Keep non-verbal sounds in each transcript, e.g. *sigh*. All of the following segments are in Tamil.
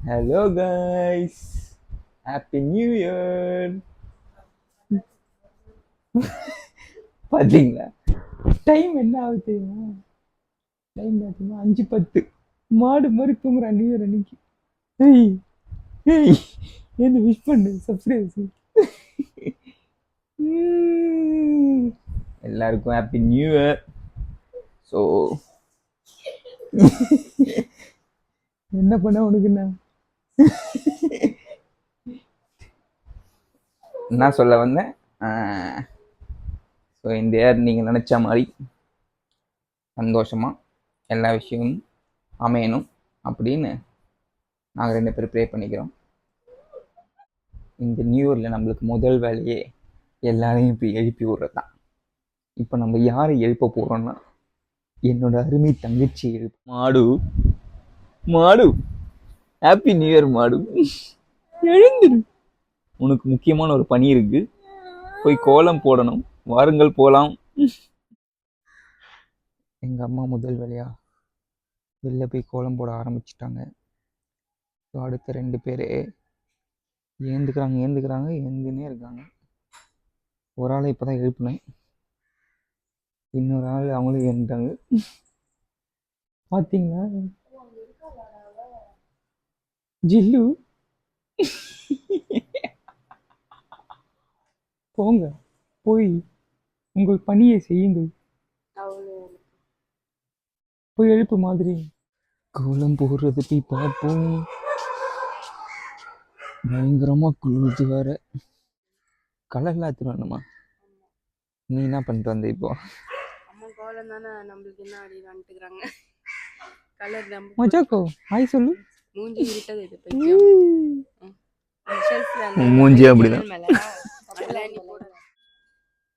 Hello guys happy new year பார்த்தீங்களா டைம் என்ன ஆகுது டைம் பார்த்தீங்கன்னா அஞ்சு பத்து. மாடு மாதிரி தூங்குறான் நியூ இயர் அன்னைக்கு. ஏய் ஏய் என்ன விஷ் பண்ணு? சப்ஸ்கிரைப் எல்லாருக்கும் ஹாப்பி நியூ இயர் ஸோ என்ன பண்ண உனக்கு என்ன? நான் சொல்ல வந்தேன்? ஸோ இந்த இயர் நீங்கள் நினச்ச மாதிரி சந்தோஷமாக எல்லா விஷயமும் அமையணும் அப்படின்னு நாங்கள் ரெண்டு பேரும் ப்ரே பண்ணிக்கிறோம். இந்த நியூ இயரில் நம்மளுக்கு முதல் வேலையே எல்லாரையும் இப்போ எழுப்பி விடுறது தான் இப்போ நம்ம யாரை எழுப்ப போகிறோன்னா என்னோட அருமை தங்கச்சி எழுப்பு. மாடு. மாடு. ஹாப்பி நியூ இயர் மாடு எழுந்துரு. உனக்கு முக்கியமான ஒரு பணி இருக்கு. போய் கோலம் போடணும். வாருங்கள் போலாம். எங்கள் அம்மா முதல் வேலையா? வெளில போய் கோலம் போட ஆரம்பிச்சிட்டாங்க. ஸோ அடுத்த ரெண்டு பேர் ஏந்துக்கிறாங்க ஏந்துக்கிறாங்க ஏந்துனே இருக்காங்க. ஒரு ஆளை இப்போ தான் எழுப்பினேன். இன்னொரு ஆள் அவங்களும் ஏந்துட்டாங்க. பார்த்தீங்களா ஜில்லு. போங்க போய் உங்கள் பணியை செய்யுங்கள். போய் எழுப்பு மாதிரி. கோலம் போடுறது போய் பார்ப்போம். பயங்கரமா குளிர்து வேற. கலர்லாம் எடுத்துட்டு வரணுமா? நீ என்ன பண்ணிட்டு வந்த இப்போ? அம்மா கோலம் தானே நம்மளுக்கு என்ன அடி கலர் மஜாக்கோ ஹாய் சொல்லு. மூஞ்சி இது பைத்தியம் அப்படிதான். *laughs*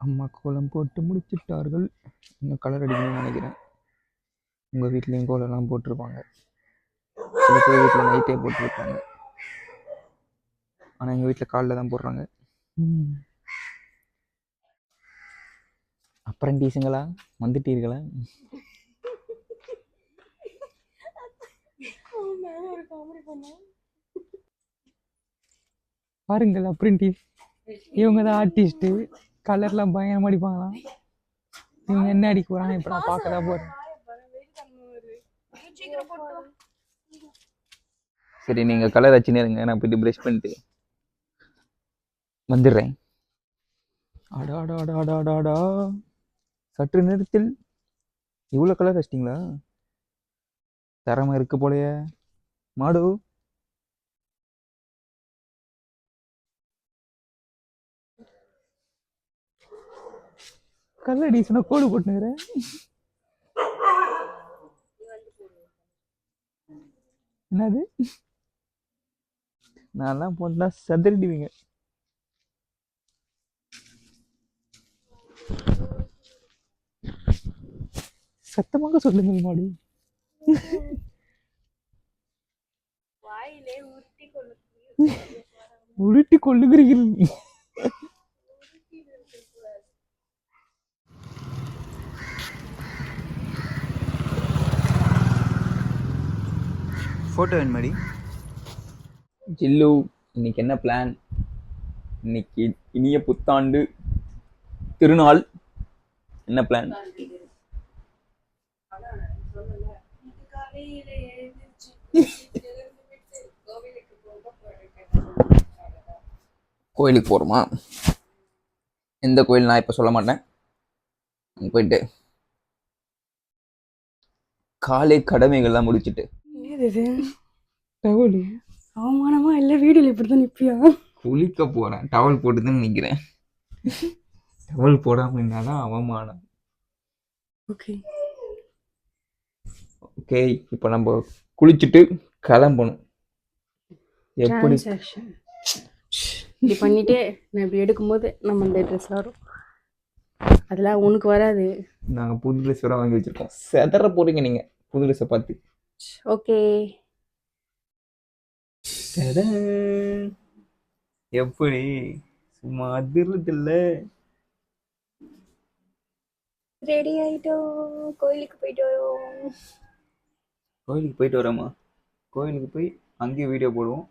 அம்மா கோலம் போட்டு முடிச்சிட்டார்கள். இன்னும் கலர் அடிக்கணும்னு நினைக்கிறேன். உங்கள் வீட்லேயும் கோலம்லாம் போட்டிருப்பாங்க. சில பேர் வீட்டில் நைட்டே போட்டிருப்பாங்க. ஆனால் எங்கள் வீட்டில் காலைல தான் போடுறாங்க. அப்புறம் டீஸுங்களா வந்துட்டீர்களா? பாருங்கள் அப்ரெண்டிஸ் *laughs* இவங்க தான் ஆர்டிஸ்ட்டு கலர்லாம் பயங்கரமாக அடிப்பாங்களாம். இவங்க என்ன அடிக்க போகிறாங்க இப்போ நான் பார்க்க தான் போகிறேன் சரி நீங்கள் கலர் வச்சுனே இருங்க. நான் போயிட்டு ப்ரஷ் பண்ணிட்டு வந்துடுறேன். அடா அடா அடா அடா அடா அடா. சற்று நேரத்தில் இவ்வளோ கலர் வச்சிட்டிங்களா தரமாக இருக்கு போலயே. மாடு. கல்லடி சொன்ன கோடு போட்டுனுக்கிறேன் என்னது? நான்லாம் போட்டா சதறிடுவீங்க. சத்தமாக சொல்லுங்கள் மாடு. *laughs* உருட்டி கொள்ளுகிறீர்கள் ஃபோட்டோ வேணுமாடி? ஜில்லு இன்னைக்கு என்ன பிளான் இன்னைக்கு இனிய புத்தாண்டு திருநாள். என்ன பிளான் கோயிலுக்கு போகிறோமா எந்த கோயில் நான் இப்போ சொல்ல மாட்டேன். போயிட்டு காலை கடமைகள்லாம் முடிச்சிட்டு. டவல். அவமானமா? இல்ல வீடியோல இப்படிதான் நிப்பியா? குளிக்க போகிறேன் டவல் போட்டு தான் நிற்கிறேன் டவல் போடாமல் இருந்தாதான் அவமானம். ஓகே. ஓகே இப்போ நம்ம குளிச்சுட்டு கிளம்பணும். எப்படி? இப்படி பண்ணிட்டே நான் இப்படி எடுக்கும்போது நம்ம இந்த ட்ரெஸ் வரும். அதெல்லாம் உனக்கு வராது. நாங்கள் புது ட்ரெஸ் வர வாங்கி வச்சுருக்கோம். செதற போகிறீங்க நீங்கள் புது ட்ரெஸ்ஸை பார்த்து. ஓகே. எப்படி? சும்மா அதிர்றதில்ல ரெடி ஆயிட்டோம். கோயிலுக்கு போயிட்டு வரோம். கோயிலுக்கு போயிட்டு வரோமா? கோயிலுக்கு போய் அங்கேயும் வீடியோ போடுவோம்.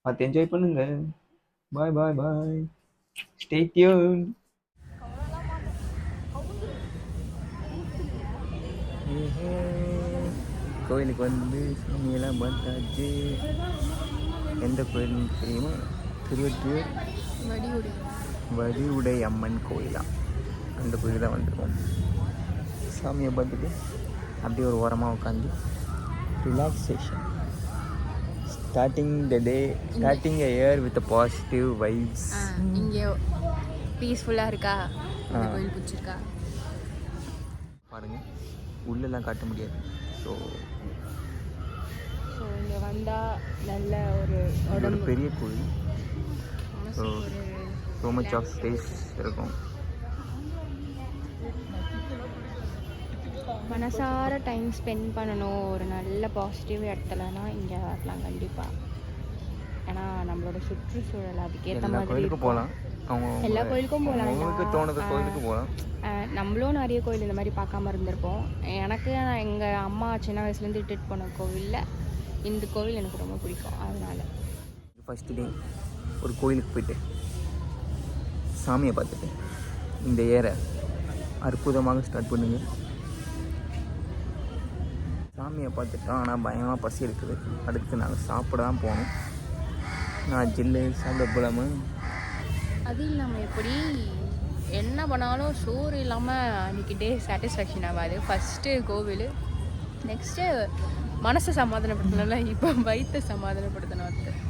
பார்த்து என்ஜாய் பண்ணுங்க. பாய் பாய் பாய் ஸ்டே டியூன் கோயிலுக்கு வந்து சாமியெல்லாம் பார்த்தாச்சு. எந்த கோயில்னு தெரியுமா? திருவற்றியூர். வரி வடிவுடை அம்மன் கோயிலா? அந்த கோயில் தான் வந்திருக்கோம். சாமியை பார்த்துட்டு அப்படியே ஒரு ஓரமாக உட்காந்து relaxation starting the day starting year with positive vibes இங்கே பீஸ்ஃபுல்லாக இருக்கா. கோயில் பிடிச்சிருக்கா? பாருங்கள் உள்ளெல்லாம் காட்ட முடியாது. ஸோ ஸோ இங்கே வந்தால் நல்ல ஒரு ஒரு பெரிய கோயில். ஒரு ஸோ மச் ஆஃப் ஸ்பேஸ் இருக்கும். மனசார டைம் ஸ்பெண்ட் பண்ணணும். ஒரு நல்ல பாசிட்டிவ் இடத்துலனா இங்கே வரலாம் கண்டிப்பாக ஏன்னா நம்மளோட சுற்றுச்சூழல் அதுக்கேற்ற மாதிரி. போகலாம். எல்லா கோயிலுக்கும் போகலாம். நம்மளும் நிறைய கோயில் இந்த மாதிரி பார்க்காம இருந்திருப்போம். எனக்கு எங்கள் அம்மா சின்ன வயசுலேருந்து இட்டுட்டு போன கோவிலில் இந்த கோவில் எனக்கு ரொம்ப பிடிக்கும். அதனால. ஃபஸ்ட் டே ஒரு கோயிலுக்கு போயிட்டு சாமியை பார்த்துட்டு இந்த ஏரை அற்புதமாக ஸ்டார்ட் பண்ணுங்க. சாமியை பார்த்துட்டோம் ஆனால் பயமாக பசி இருக்குது அடுத்து நாங்கள் சாப்பிட தான் போகணும். நான் ஜில்லு சாப்பிட போகலாமா? அது இல்லாமல் எப்படி? என்ன பண்ணாலும் சோறு இல்லாமல் அன்றைக்கி டே சாட்டிஸ்ஃபேக்ஷன் ஆகாது. ஃபஸ்ட்டு கோவில் நெக்ஸ்ட்டு மனசை சமாதானப்படுத்தணும்ல. இப்போ வயிற்றை சமாதானப்படுத்தணும் ஒருத்தர்